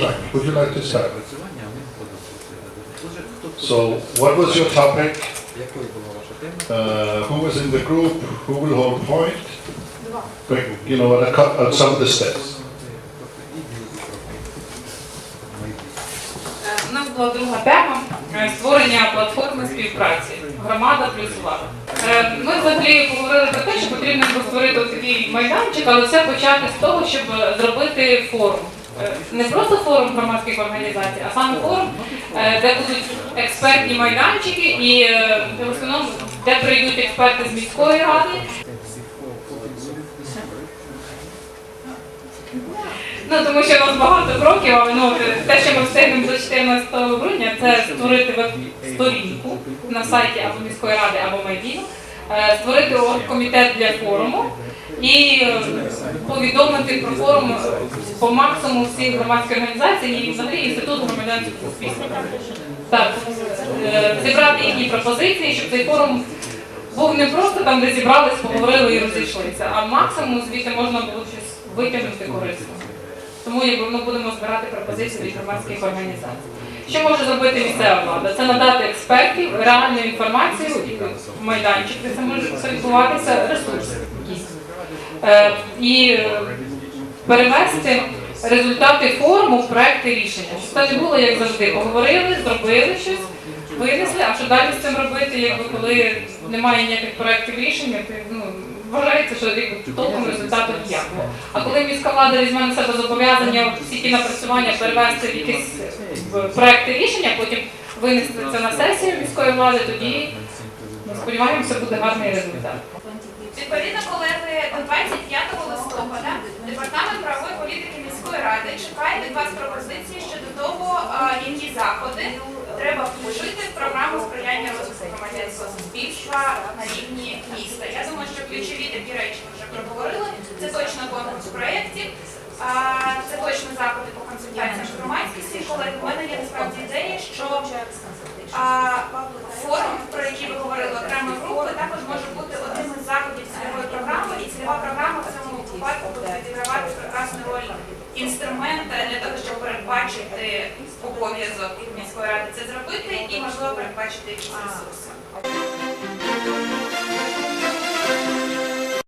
like? Would you like to start? So, what was your topic? Uh, who was in the group? Who will hold point? Quick, you know, what, a uh, some of the steps. У нас була друга тема е, створення платформи співпраці. Громада плюс влада. Е, Ми взагалі поговорили про те, що потрібно створити такий майданчик, але все почати з того, щоб е, зробити форум. Е, Не просто форум громадських організацій, а саме форум, е, де будуть експертні майданчики і е, в основному де прийдуть експерти з міської ради, Ну, тому що у нас багато кроків, але ну, те, що ми встигнемо до 14 грудня, це створити веб-сторінку на сайті або міської ради, або Майдіну, створити комітет для форуму і е, повідомити про форум по максимуму всіх громадських організацій і взагалі інститут громадянського суспільства. Так, е, зібрати їхні пропозиції, щоб цей форум був не просто там, де зібрались, поговорили і розійшлися, а максимум звідти можна було щось витягнути корисно. Тому якби ми будемо збирати пропозиції від громадських організацій. Що може зробити місцева влада? Це надати експертів реальну інформацію майданчик, де це може відбуватися, ресурси і е, перевести результати форуму в проекти рішення. Щоб це не було як завжди. Поговорили, зробили щось, винесли, а що далі з цим робити, якби коли немає ніяких проєктів рішення, то ну, вважається, що толком результату ніякого. А коли міська влада візьме на себе зобов'язання всі ті напрацювання перевести в якісь проекти рішення, потім винести це на сесію міської влади, тоді ми сподіваємося, буде гарний результат. Відповідно, колеги, ради чекає від вас пропозиції щодо того, які заходи треба включити в програму сприяння розвитку громадянського суспільства на рівні міста. Я думаю, що ключові такі речі ми вже проговорили. Це точно конкурс проєктів, це точно заходи інструменти для того, щоб передбачити обов'язок міської ради це зробити і можливо передбачити якісь ресурси.